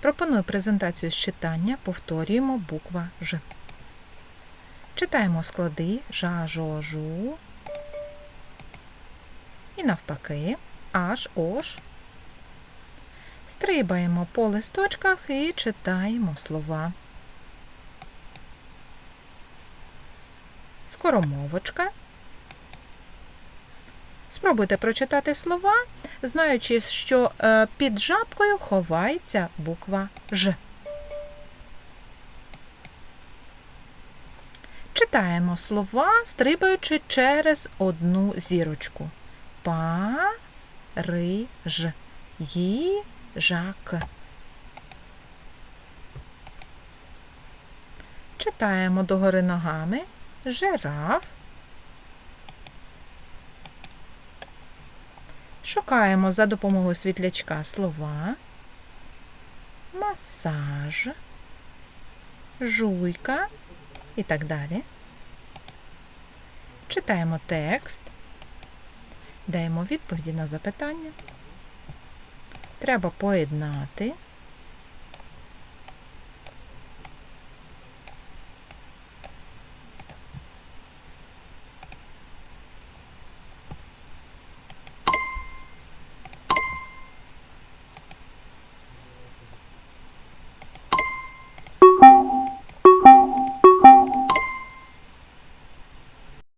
Пропоную презентацію з читання, повторюємо буква Ж. Читаємо склади жа, жо, жу. І навпаки, аж, ош. Стрибаємо по листочках і читаємо слова. Скоромовочка. Спробуйте прочитати слова, знаючи, що е, під жабкою ховається буква Ж. Читаємо слова, стрибаючи через одну зірочку. Париж. Їжак. Читаємо догори ногами. Жираф. Шукаємо за допомогою світлячка слова. Масаж. Жуйка і так далі. Читаємо текст. Даємо відповіді на запитання. Треба поєднати